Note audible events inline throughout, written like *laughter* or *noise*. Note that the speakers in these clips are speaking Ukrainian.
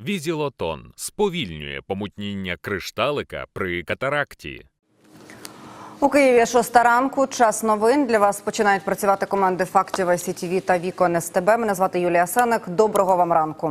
Візілотон сповільнює помутніння кришталика при катаракті. У Києві шоста ранку. Час новин для вас починають працювати команди фактів СІТВ та Вікон СТБ. Мене звати Юлія Сенек. Доброго вам ранку.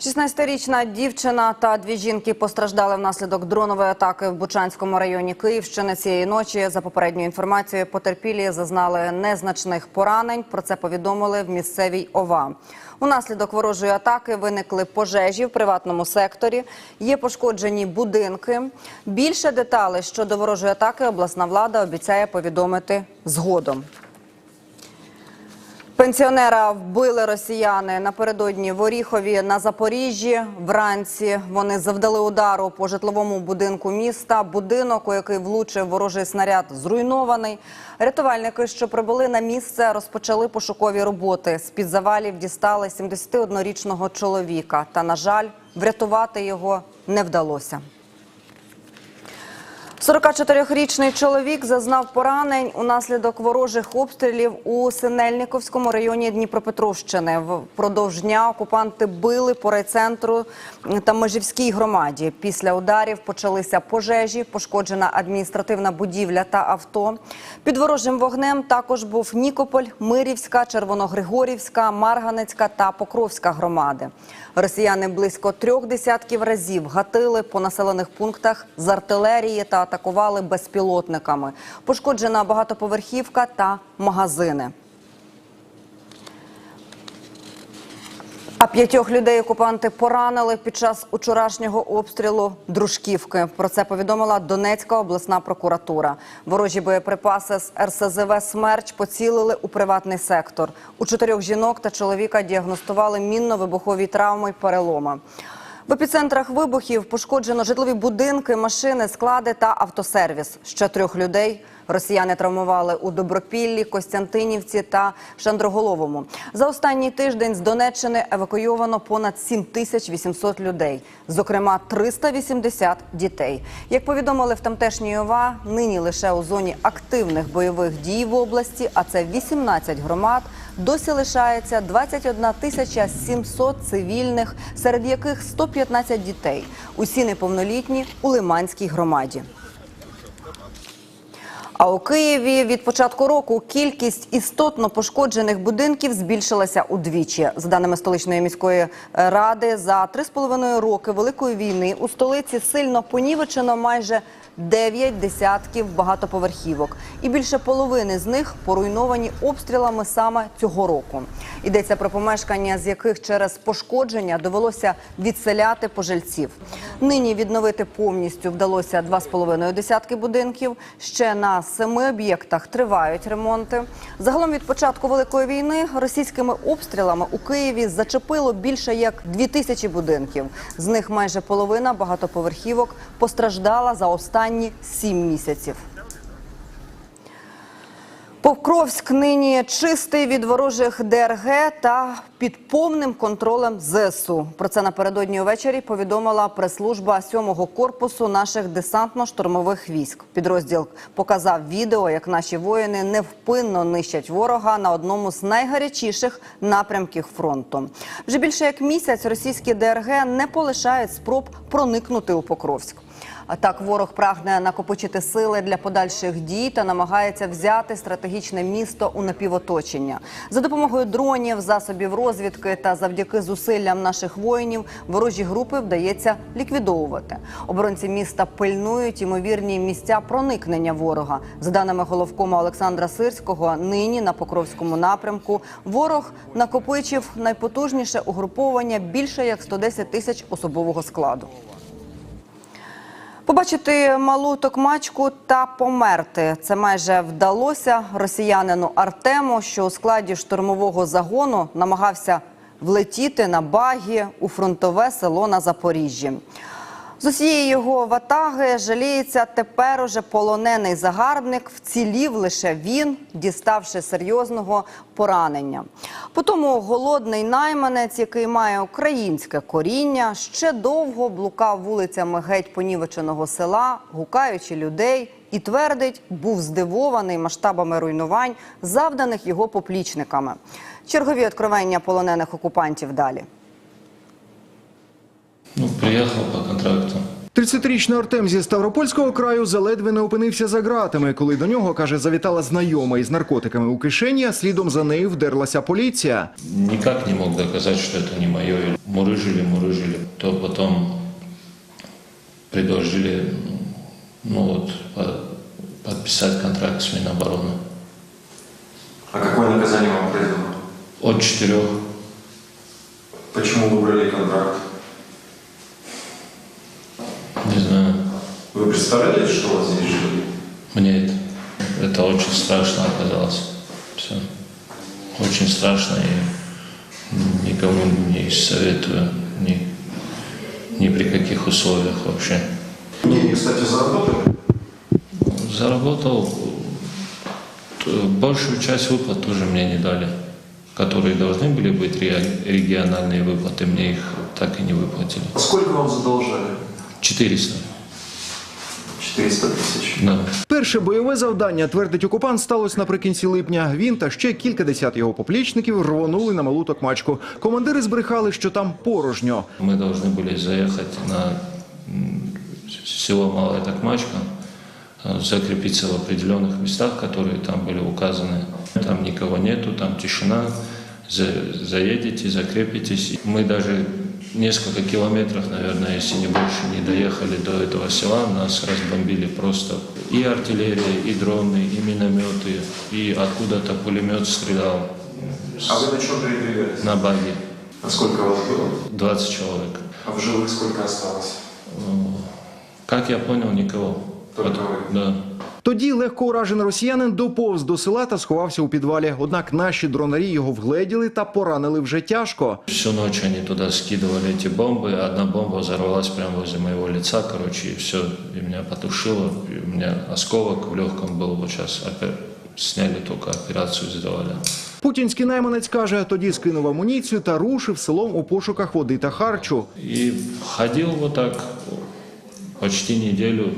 16-річна дівчина та дві жінки постраждали внаслідок дронової атаки в Бучанському районі Київщини. Цієї ночі, за попередньою інформацією, потерпілі зазнали незначних поранень. Про це повідомили в місцевій ОВА. Унаслідок ворожої атаки виникли пожежі в приватному секторі. Є пошкоджені будинки. Більше деталей щодо ворожої атаки обласна влада обіцяє повідомити згодом. Пенсіонера вбили росіяни напередодні в Оріхові на Запоріжжі. Вранці вони завдали удару по житловому будинку міста. Будинок, у який влучив ворожий снаряд, зруйнований. Рятувальники, що прибули на місце, розпочали пошукові роботи. З під завалів дістали 71-річного чоловіка. Та, на жаль, врятувати його не вдалося. 44-річний чоловік зазнав поранень унаслідок ворожих обстрілів у Синельниковському районі Дніпропетровщини. Впродовж дня окупанти били по райцентру та Межівській громаді. Після ударів почалися пожежі, пошкоджена адміністративна будівля та авто. Під ворожим вогнем також був Нікополь, Мирівська, Червоногригорівська, Марганецька та Покровська громади. Росіяни близько трьох десятків разів гатили по населених пунктах з артилерії та атакували безпілотниками. Пошкоджена багатоповерхівка та магазини. А п'ятьох людей окупанти поранили під час учорашнього обстрілу Дружківки. Про це повідомила Донецька обласна прокуратура. Ворожі боєприпаси з РСЗВ «Смерч» поцілили у приватний сектор. У чотирьох жінок та чоловіка діагностували мінно-вибухові травми й переломи. В епіцентрах вибухів пошкоджено житлові будинки, машини, склади та автосервіс. Ще трьох людей росіяни травмували у Добропіллі, Костянтинівці та Шандроголовому. За останній тиждень з Донеччини евакуйовано понад 7800 людей, зокрема 380 дітей. Як повідомили в тамтешній ОВА, нині лише у зоні активних бойових дій в області, а це 18 громад, досі лишається 21 тисяча 700 цивільних, серед яких 115 дітей. Усі неповнолітні у Лиманській громаді. А у Києві від початку року кількість істотно пошкоджених будинків збільшилася удвічі. За даними столичної міської е, ради, за три з половиною роки великої війни у столиці сильно понівечено майже 9 десятків багатоповерхівок, і більше половини з них поруйновані обстрілами саме цього року. Йдеться про помешкання, з яких через пошкодження довелося відселяти пожильців. Нині відновити повністю вдалося 2,5 десятки будинків. Ще на семи об'єктах тривають ремонти. Загалом від початку великої війни російськими обстрілами у Києві зачепило більше як 2 тисячі будинків. З них майже половина багатоповерхівок постраждала за останні сім місяців. Покровськ нині чистий від ворожих ДРГ та під повним контролем ЗСУ. Про це напередодні увечері повідомила прес-служба 7-го корпусу наших десантно-штурмових військ. Підрозділ показав відео, як наші воїни невпинно нищать ворога на одному з найгарячіших напрямків фронту. Вже більше як місяць російські ДРГ не полишають спроб проникнути у Покровськ. Так ворог прагне накопичити сили для подальших дій та намагається взяти стратегічне місто у напівоточення. За допомогою дронів, засобів розвідки та завдяки зусиллям наших воїнів ворожі групи вдається ліквідовувати. Оборонці міста пильнують ймовірні місця проникнення ворога. За даними головкома Олександра Сирського, нині на Покровському напрямку ворог накопичив найпотужніше угруповання більше як 110 тисяч особового складу. Побачити малу токмачку та померти. Це майже вдалося росіянину Артему, що у складі штурмового загону намагався влетіти на багі у фронтове село на Запоріжжі. З усієї його ватаги жаліється тепер уже полонений загарбник. Вцілів лише він, діставши серйозного поранення. Потому голодний найманець, який має українське коріння, ще довго блукав вулицями геть понівеченого села, гукаючи людей, і твердить, був здивований масштабами руйнувань, завданих його поплічниками. Чергові откровення полонених окупантів далі. Ну, приехал по контракту. 30-річний Артем зі Ставропольського краю заледве не опинився за ґратами, коли до нього, каже, завітала знайома із наркотиками у кишені, а слідом за нею вдерлася поліція. Никак не мог доказать, что это не мое. Мурыжили, мурыжили. То потом предложили ну, вот, по- подписать контракт с Минобороны. А какое наказание вам грозило? От четырех. Почему выбрали контракт? Представляли, что вас здесь ждет? Мне это, это очень страшно оказалось. Все. Очень страшно и никому не советую ни, ни при каких условиях вообще. Деньги, кстати, заработали? Заработал большую часть выплат тоже мне не дали, которые должны были быть ре- региональные выплаты, мне их так и не выплатили. А сколько вам задолжали? 400, 400 тысяч. да. Перше бойове завдання, твердить окупант, сталося наприкінці липня. Він та ще кількадесят його поплічників рвонули на малу токмачку. Командири збрехали, що там порожньо. Мы должны были заехать на м, село Малая Токмачка, э, закрепиться в определенных местах, которые там были указаны. Там никого нету, там тишина. За- заедете, закрепитесь. Мы даже несколько километров, наверное, если не больше, не доехали до этого села. Нас разбомбили просто и артиллерия, и дроны, и минометы, и откуда-то пулемет стрелял А вы на чем передвигались? на баге. А сколько вас было? 20 человек. А в живых сколько осталось? Как я понял, никого. Только Вот, вы? Да. Тоді легко уражений росіянин доповз до села та сховався у підвалі. Однак наші дронарі його вгледіли та поранили вже тяжко. Всю ночь они туда скидывали эти бомбы. Одна бомба взорвалась прямо возле моего лица, короче, и все, и меня потушило. И у меня осколок в легком был. Вот сейчас опять сняли, только операцию сделали. Путінський найманець каже, тоді скинув амуніцію та рушив селом у пошуках води та харчу. И ходил вот так почти неделю,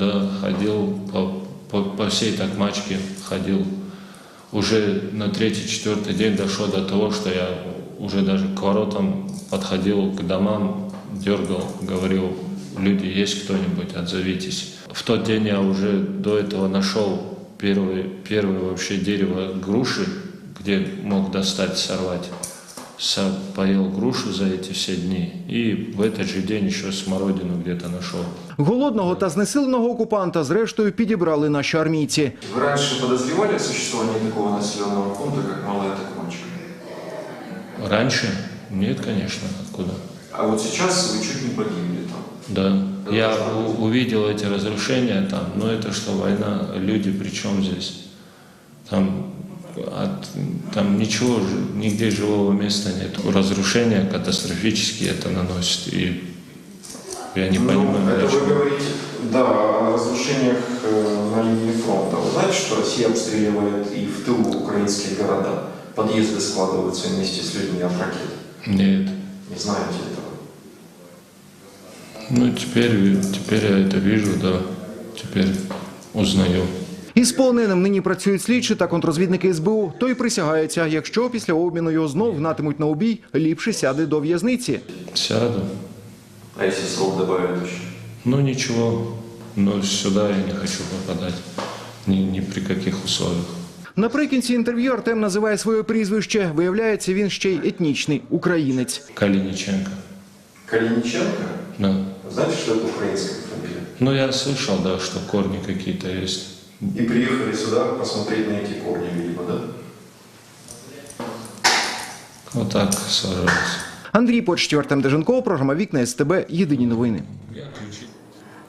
Да, ходил по, по, по всей Токмачке, ходил. Уже на третий-четвертый день дошло до того, что я уже даже к воротам подходил, к домам, дергал, говорил, люди, есть кто-нибудь, отзовитесь. В тот день я уже до этого нашел первое, первое вообще дерево груши, где мог достать, сорвать. Са- поел грушу за эти все дни и в этот же день еще смородину где-то нашел. Голодного та знесиленого окупанта зрештою підібрали наші армійці. Вы раньше подозревали о существовании такого населенного пункта, как Малая Токмачка? Раньше? Нет, конечно, откуда? А вот сейчас вы чуть не погибли там. Да. Я у- увидел эти разрушения там, но это что, война, люди при чем здесь? Там, от, там ничего, нигде живого места нет. Разрушения катастрофические это наносит. И я не понимаю, ну, это для вы говорите, да, о разрушениях э, на линии фронта. Вы знаете, что Россия обстреливает и в тылу украинские города? Подъезды складываются вместе с людьми от ракет. Нет. Не знаете этого? Ну, теперь, теперь я это вижу, да. Теперь узнаю. Із полоненим нині працюють слідчі та контрозвідники СБУ. Той присягається, якщо після обміну його знов гнатимуть на обій, ліпше сяде до в'язниці. Сяду. А если срок добавят еще? Ну, ничего. Но сюда я не хочу попадать. Ни, ни при каких условиях. Наприкінці інтерв'ю Артем називає своє прізвище. Виявляється, він ще й етнічний українець. Калиниченко. Калиниченко? Да. Знаете, что это украинская фамилия? Ну, я слышал, да, что корни какие-то есть. И приехали сюда посмотреть на эти корни, видимо, да? Вот так сложилось. Андрій Почтів, Артем Деженков, програма Вікна СТБ. Єдині новини.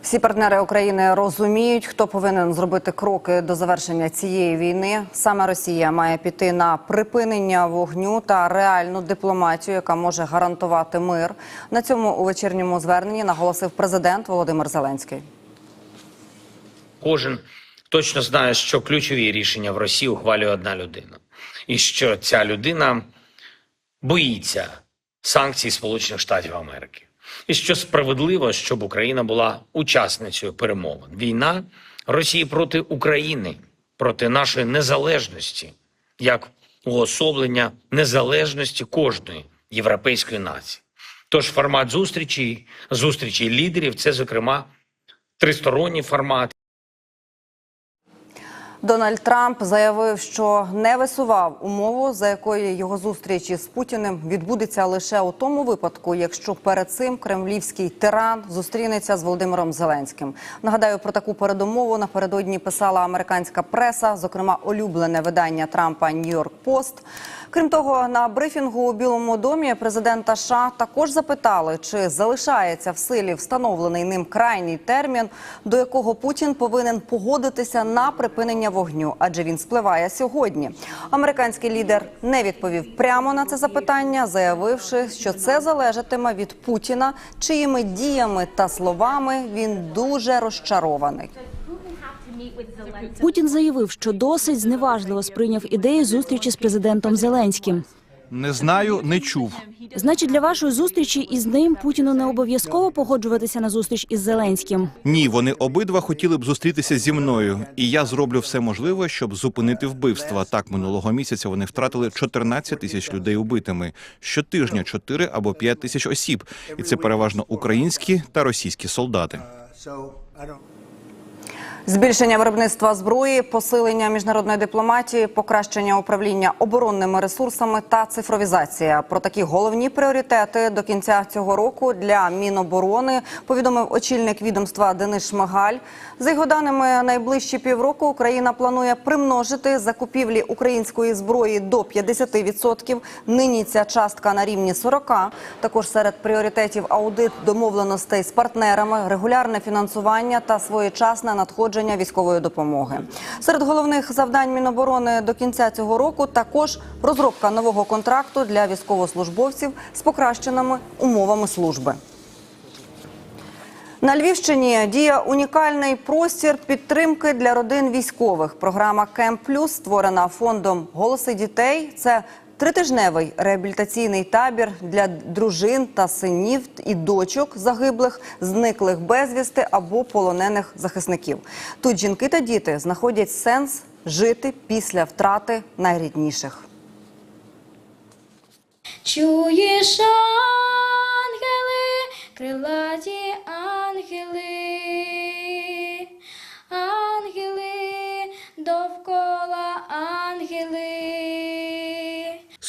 Всі партнери України розуміють, хто повинен зробити кроки до завершення цієї війни. Саме Росія має піти на припинення вогню та реальну дипломатію, яка може гарантувати мир. На цьому у вечірньому зверненні наголосив президент Володимир Зеленський. Кожен точно знає, що ключові рішення в Росії ухвалює одна людина, і що ця людина боїться санкцій Сполучених Штатів Америки, і що справедливо, щоб Україна була учасницею перемовин. Війна Росії проти України, проти нашої незалежності, як уособлення незалежності кожної європейської нації. Тож формат зустрічі, зустрічі лідерів це, зокрема, тристоронній формат. Дональд Трамп заявив, що не висував умову, за якою його зустріч із Путіним відбудеться лише у тому випадку, якщо перед цим кремлівський тиран зустрінеться з Володимиром Зеленським. Нагадаю, про таку передумову напередодні писала американська преса, зокрема улюблене видання Трампа Нью-Йорк Пост. Крім того, на брифінгу у Білому домі президента США також запитали, чи залишається в силі встановлений ним крайній термін, до якого Путін повинен погодитися на припинення вогню, адже він спливає сьогодні. Американський лідер не відповів прямо на це запитання, заявивши, що це залежатиме від Путіна, чиїми діями та словами він дуже розчарований. Путін заявив, що досить зневажливо сприйняв ідею зустрічі з президентом Зеленським. Не знаю, не чув. Значить, для вашої зустрічі із ним Путіну не обов'язково погоджуватися на зустріч із Зеленським. Ні, вони обидва хотіли б зустрітися зі мною, і я зроблю все можливе, щоб зупинити вбивства. Так минулого місяця вони втратили 14 тисяч людей убитими. Щотижня 4 або 5 тисяч осіб, і це переважно українські та російські солдати. Збільшення виробництва зброї, посилення міжнародної дипломатії, покращення управління оборонними ресурсами та цифровізація. Про такі головні пріоритети до кінця цього року для Міноборони повідомив очільник відомства Денис Шмигаль. За його даними, найближчі півроку Україна планує примножити закупівлі української зброї до 50%. Нині ця частка на рівні 40%. Також серед пріоритетів аудит домовленостей з партнерами, регулярне фінансування та своєчасне надходження військової допомоги. Серед головних завдань Міноборони до кінця цього року також розробка нового контракту для військовослужбовців з покращеними умовами служби. На Львівщині діє унікальний простір підтримки для родин військових. Програма Кемп Плюс створена фондом Голоси дітей. Це тритижневий реабілітаційний табір для дружин та синів і дочок загиблих, зниклих безвісти або полонених захисників. Тут жінки та діти знаходять сенс жити після втрати найрідніших. Чуєш, ангели, крилаті ангели,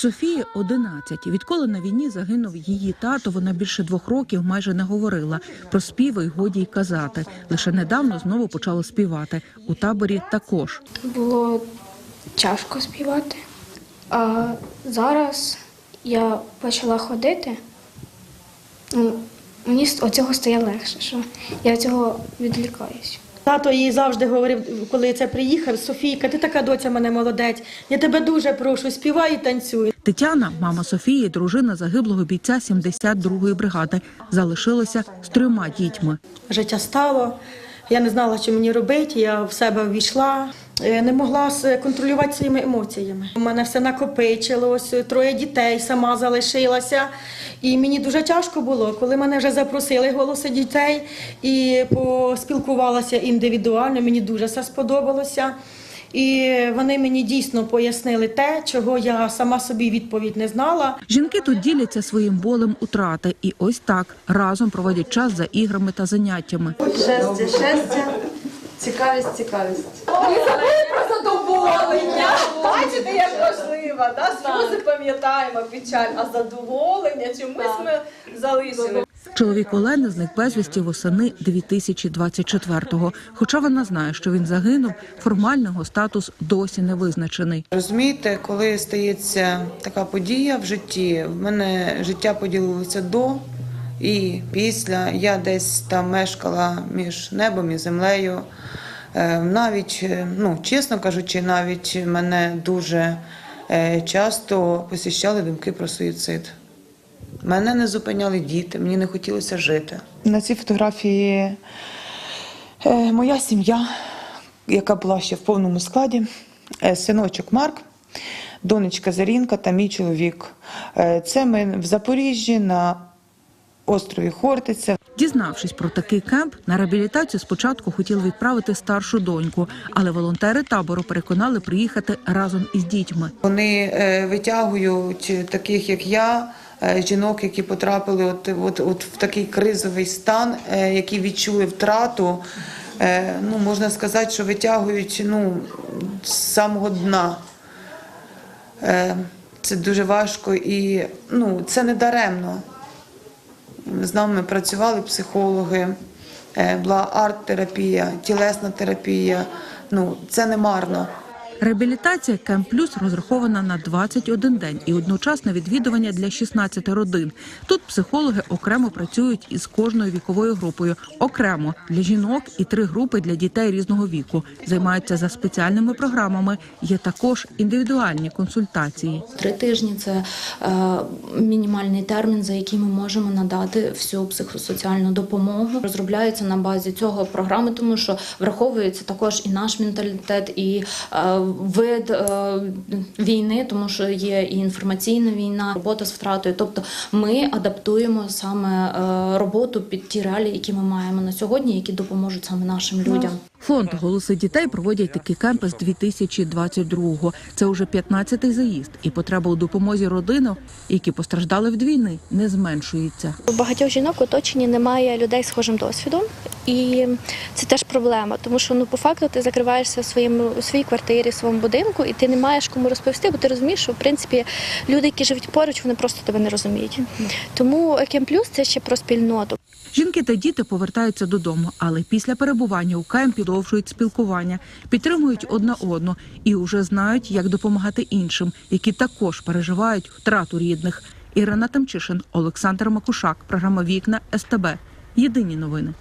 Софії 11. Відколи на війні загинув її тато, вона більше двох років майже не говорила. Про співи й годі й казати. Лише недавно знову почала співати. У таборі також. Було тяжко співати. А зараз я почала ходити. Ну, мені з цього стає легше, що я цього відлікаюсь. Тато їй завжди говорив, коли це приїхав, Софійка, ти така доця мене молодець. Я тебе дуже прошу, співай і танцюй. Тетяна, мама Софії, дружина загиблого бійця 72-ї бригади, залишилася з трьома дітьми. Життя стало. Я не знала, що мені робити. Я в себе ввійшла. Е, Не могла контролювати своїми емоціями. У мене все накопичилось, троє дітей, сама залишилася. І мені дуже тяжко було, коли мене вже запросили голоси дітей і поспілкувалася індивідуально. Мені дуже все сподобалося. І вони мені дійсно пояснили те, чого я сама собі відповідь не знала. Жінки тут діляться своїм болем утрати, і ось так разом проводять час за іграми та заняттями. Щастя, щастя, цікавість, цікавість. задоволення. *laughs* Бачите, як важливо, да? сльози пам'ятаємо печаль, а задоволення чомусь ми залишили. Чоловік Олени зник безвісті восени 2024-го. Хоча вона знає, що він загинув, формально його статус досі не визначений. Розумієте, коли стається така подія в житті, в мене життя поділилося до і після. Я десь там мешкала між небом і землею. Е, Навіть, е, ну, чесно кажучи, навіть мене дуже е, часто посіщали думки про суїцид. Мене не зупиняли діти, мені не хотілося жити. На цій фотографії моя сім'я, яка була ще в повному складі, синочок Марк, донечка Зарінка та мій чоловік. Це ми в Запоріжжі на острові Хортиця. Дізнавшись про такий кемп, на реабілітацію спочатку хотіли відправити старшу доньку, але волонтери табору переконали приїхати разом із дітьми. Вони е, витягують таких, як я, е, жінок, які потрапили от, от, от в такий кризовий стан, е, які відчули втрату. Ну, можна сказати, що витягують ну, з самого дна. Це дуже важко і ну, це не даремно. З нами працювали психологи, е, була арт-терапія, тілесна терапія. Ну, це не марно. Реабілітація Кемп Плюс розрахована на 21 день і одночасне відвідування для 16 родин. Тут психологи окремо працюють із кожною віковою групою, окремо для жінок і три групи для дітей різного віку. Займаються за спеціальними програмами. Є також індивідуальні консультації. Три тижні це е, мінімальний термін, за який ми можемо надати всю психосоціальну допомогу. Розробляється на базі цього програми, тому що враховується також і наш менталітет, і е, вид е, війни, тому що є і інформаційна війна, робота з втратою. Тобто ми адаптуємо саме е, роботу під ті реалії, які ми маємо на сьогодні, які допоможуть саме нашим людям. Фонд голоси дітей проводять такі кемпи з 2022-го. Це уже 15-й заїзд, і потреба у допомозі родинам, які постраждали від війни, не зменшується. У багатьох жінок в оточенні немає людей схожим досвідом, і це теж проблема, тому що ну по факту ти закриваєшся в своєму у своїй квартирі, в своєму будинку, і ти не маєш кому розповісти, бо ти розумієш, що в принципі люди, які живуть поруч, вони просто тебе не розуміють. Тому Кем Плюс це ще про спільноту. Жінки та діти повертаються додому, але після перебування у кемпі продовжують спілкування, підтримують одна одну і вже знають, як допомагати іншим, які також переживають втрату рідних. Ірина Тамчишин, Олександр Макушак, програма Вікна СТБ. Єдині новини.